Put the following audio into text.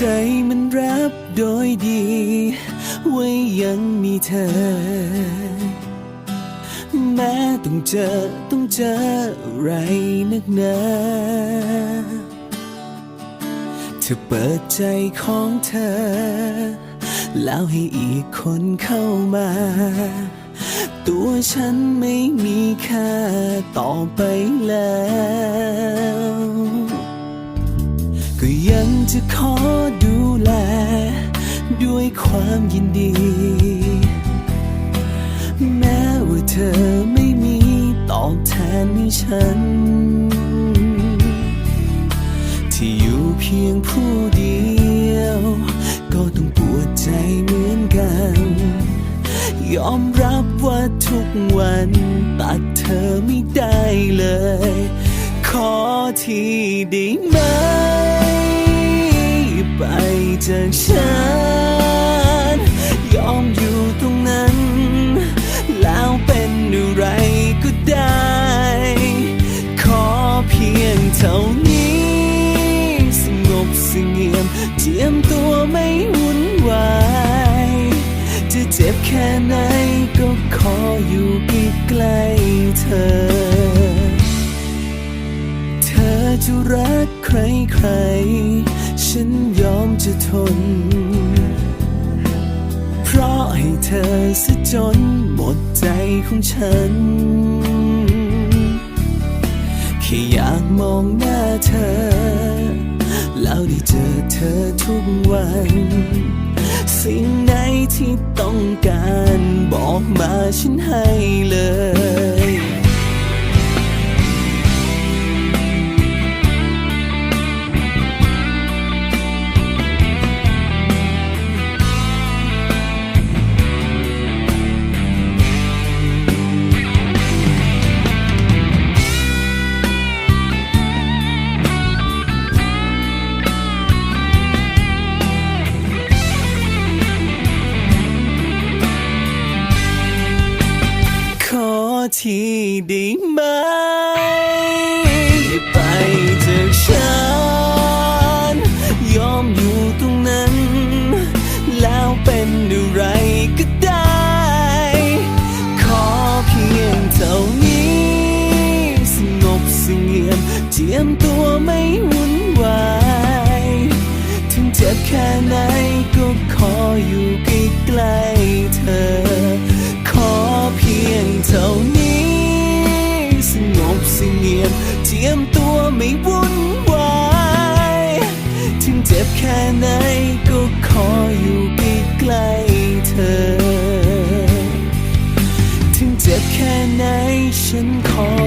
ใจมันรับโดยดีว่ายังมีเธอ แม้ต้องเจอต้องเจออะไรนักหนาเธอเปิดใจของเธอ แล้วให้อีกคนเข้ามา ตัวฉันไม่มีค่าต่อไปแล้ว ก็ยังจะขอดูแล ด้วยความยินดี แม้ว่าเธอไม่มีตอบแทนให้ฉัน ที่อยู่เพียงผู้เดียว ก็ต้องปวดใจเหมือนกัน ยอมรับว่าทุกวันตัดเธอไม่ได้เลย ขอทีได้ไหม ไปจากฉัน ยอมอยู่ตรงนั้น แล้วเป็นอะไรก็ได้ ขอเพียงเท่านี้ สงบสงียมเจียมตัวไม่วุ่นวายจะเจ็บแค่ไหนก็ขออยู่ใกล้ๆเธอ จะรักใครๆฉันยอมจะทน เพราะให้เธอซะจนหมดใจของฉัน แค่อยากมองหน้าเธอ แล้วได้เจอเธอทุกวัน สิ่งไหนที่ต้องการบอกมาฉันให้เลย ได้ไหมอย่าไปจากฉัน ยอมอยู่ตรงนั้น แล้วเป็นอะไรก็ได้ ขอเพียงเท่านี้ สงบเสงี่ยมเจียมตัวไม่วุ่นวาย ถึงเจ็บแค่ไหนก็ขออยู่ใกล้ๆเธอ ขอเพียงเท่านี้ ไม่วุ่นวาย ถึงเจ็บแค่ไหนก็ขออยู่ใกล้เธอ ถึงเจ็บแค่ไหนฉันขอ